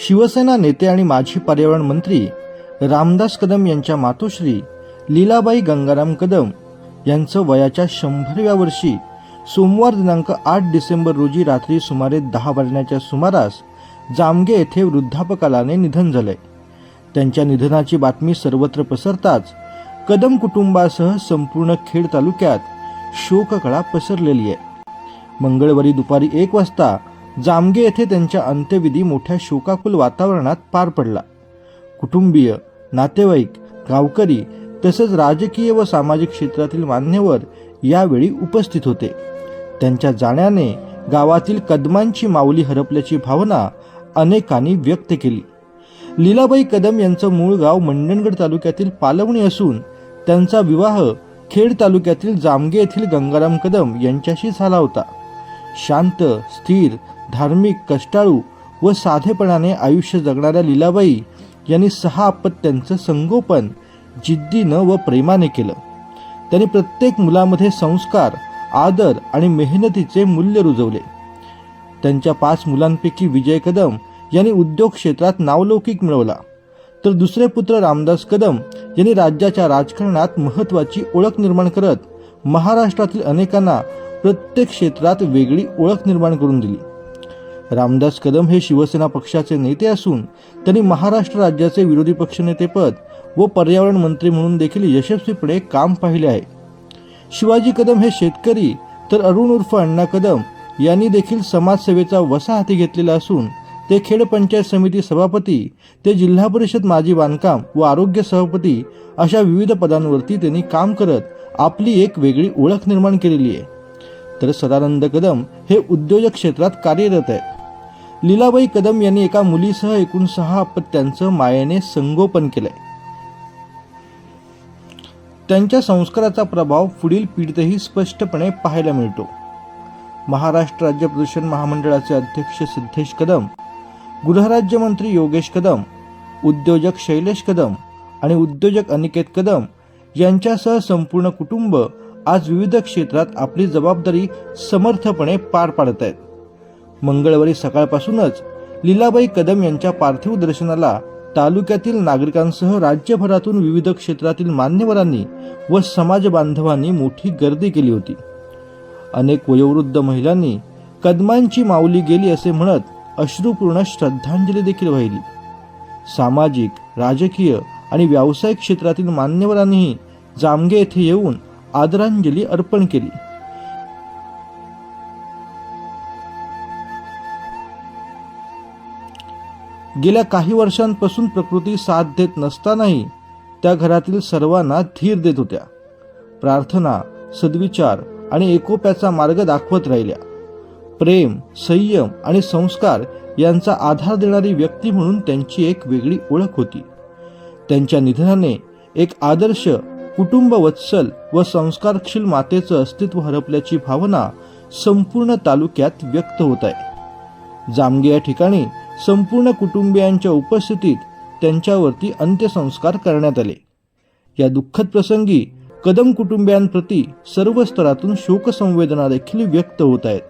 शिवसेना नेते आणि माजी पर्यावरण मंत्री रामदास कदम यांच्या मातोश्री लीलाबाई गंगाराम कदम यांचं वयाच्या शंभरव्या वर्षी सोमवार दिनांक आठ डिसेंबर रोजी रात्री सुमारे दहा वाजण्याच्या सुमारास जामगे येथे वृद्धापकालाने निधन झालंय. त्यांच्या निधनाची बातमी सर्वत्र पसरताच कदम कुटुंबासह संपूर्ण खेड तालुक्यात शोककळा पसरलेली आहे. मंगळवारी दुपारी एक वाजता जामगे येथे त्यांच्या अंत्यविधी मोठ्या शोकाकुल वातावरणात पार पडला. कुटुंबीय नातेवाईक गावकरी तसंच राजकीय व सामाजिक क्षेत्रातील मान्यवर यावेळी उपस्थित होते. त्यांच्या जाण्याने गावातील कदमांची माऊली हरपल्याची भावना अनेकांनी व्यक्त केली. लीलाबाई कदम यांचं मूळ गाव मंडणगड तालुक्यातील पालवणी असून त्यांचा विवाह खेड तालुक्यातील जामगे येथील गंगाराम कदम यांच्याशी झाला होता. शांत स्थिर धार्मिक कष्टाळू व साधेपणाने आयुष्य जगणाऱ्या लीलाबाई यांनी सहा अपत्यांचं संगोपन जिद्दीनं व प्रेमाने केलं. त्यांनी प्रत्येक मुलामध्ये संस्कार आदर आणि मेहनतीचे मूल्य रुजवले. त्यांच्या पाच मुलांपैकी विजय कदम यांनी उद्योग क्षेत्रात नावलौकिक मिळवला. तर दुसरे पुत्र रामदास कदम यांनी राज्याच्या राजकारणात महत्त्वाची ओळख निर्माण करत महाराष्ट्रातील अनेकांना प्रत्येक क्षेत्रात वेगळी ओळख निर्माण करून दिली. रामदास कदम हे शिवसेना पक्षाचे नेते असून त्यांनी महाराष्ट्र राज्याचे विरोधी पक्षनेतेपद व पर्यावरण मंत्री म्हणून देखील यशस्वीपणे काम पाहिले आहे. शिवाजी कदम हे शेतकरी तर अरुण उर्फ अण्णा कदम यांनी देखील समाजसेवेचा वसा हाती घेतलेला असून ते खेड पंचायत समिती सभापती ते जिल्हा परिषद माजी बांधकाम व आरोग्य सभापती अशा विविध पदांवरती त्यांनी काम करत आपली एक वेगळी ओळख निर्माण केलेली आहे. तर सदानंद कदम हे उद्योजक क्षेत्रात कार्यरत आहे. लीलाबाई कदम यांनी एका मुलीसह एकूण सहा अपत्यांचं मायेने संगोपन केलंय. त्यांच्या संस्काराचा प्रभाव पुढील पिढीतही स्पष्टपणे पाहायला मिळतो. महाराष्ट्र राज्य प्रदूषण महामंडळाचे अध्यक्ष सिद्धेश कदम गृहराज्यमंत्री योगेश कदम उद्योजक शैलेश कदम आणि उद्योजक अनिकेत कदम यांच्यासह संपूर्ण कुटुंब आज विविध क्षेत्रात आपली जबाबदारी समर्थपणे पार पाडत आहेत. मंगळवारी सकाळपासूनच लीलाबाई कदम यांच्या पार्थिव दर्शनाला तालुक्यातील नागरिकांसह राज्यभरातून विविध क्षेत्रातील मान्यवरांनी व समाज बांधवांनी मोठी गर्दी केली होती. अनेक वयोवृद्ध महिलांनी कदमांची माऊली गेली असे म्हणत अश्रुपूर्ण श्रद्धांजली देखील वाहिली. सामाजिक राजकीय आणि व्यावसायिक क्षेत्रातील मान्यवरांनीही जामगे येथे येऊन आदरांजली अर्पण केली. गेल्या काही वर्षांपासून प्रकृती साथ देत नसतानाही त्या घरातील सर्वांना धीर देत होत्या. प्रार्थना सद्विचार आणि एकोप्याचा मार्ग दाखवत राहिल्या. प्रेम संयम आणि संस्कार यांचा आधार देणारी व्यक्ती म्हणून त्यांची एक वेगळी ओळख होती. त्यांच्या निधनाने एक आदर्श कुटुंब वत्सल व संस्कारशील मातेचं अस्तित्व हरपल्याची भावना संपूर्ण तालुक्यात व्यक्त होत आहे. जामगे या ठिकाणी संपूर्ण कुटुंबियांच्या उपस्थितीत त्यांच्यावरती अंत्यसंस्कार करण्यात आले. या दुःखद प्रसंगी कदम कुटुंबियांप्रती सर्व स्तरातून शोकसंवेदना देखील व्यक्त होत आहेत.